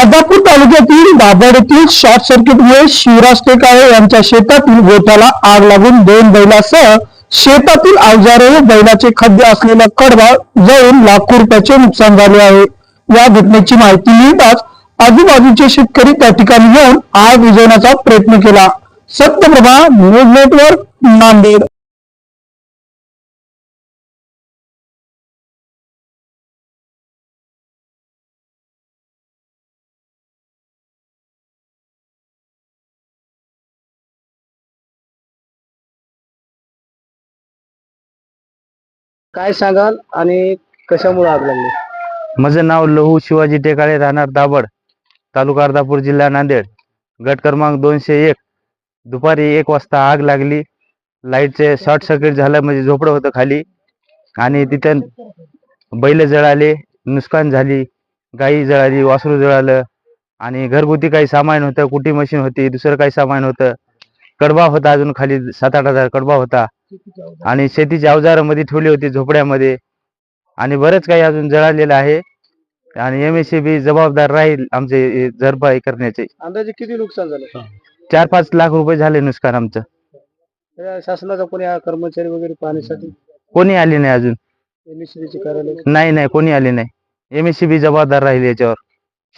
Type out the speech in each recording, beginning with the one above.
अर्धापूर तालुक्यातील दाभड शॉर्ट सर्किटमुळे शिवराज टेकाळे यांच्या शेतातील गोठ्याला आग लागून दोन बैलासह शेतातील अवजारे व बैलाचे खाद्य असलेला कडबा जळून लाखो रुपयाचे नुकसान झाले आहे. या घटनेची माहिती मिळताच आजूबाजूचे शेतकरी त्या ठिकाणी येऊन आग विजवण्याचा प्रयत्न केला. Satyaprabha news network Nanded. काय सांगाल आणि कशामुळे आग लागली? माझं नाव लहू शिवाजी टेकाळे राहणार दाभड तालुका अर्धापूर जिल्हा नांदेड. गट क्रमांक दोनशे एक. दुपारी एक वाजता आग लागली. लाईटचे शॉर्ट सर्किट झालं म्हणजे झोपडं होतं खाली. आणि तिथं बैल जळाले नुकसान झाली. गाई जळाली वासरू जळालं. आणि घरगुती काही सामान होतं कुटी मशीन होती दुसरं काही सामान होतं. कडबा होता अजून खाली सात आठ हजार कडबा होता. आणि शेतीची अवजारं मध्ये ठेवली होती झोपड्यामध्ये आणि बरंच काही अजून जळालेलं आहे. आणि एम एस बी जबाबदार राहील आमचे हे भरपाई करण्याचे. अंदाजे किती नुकसान झालं? चार पाच लाख रुपये झाले नुकसान आमचं. शासनाचा कोणी कर्मचारी वगैरे पाहण्यासाठी? कोणी आले नाही अजून. नाही नाही कोणी आले नाही. एम एस बी जबाबदार राहील याच्यावर.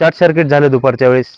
शॉर्ट सर्किट झालं दुपारच्या वेळेस.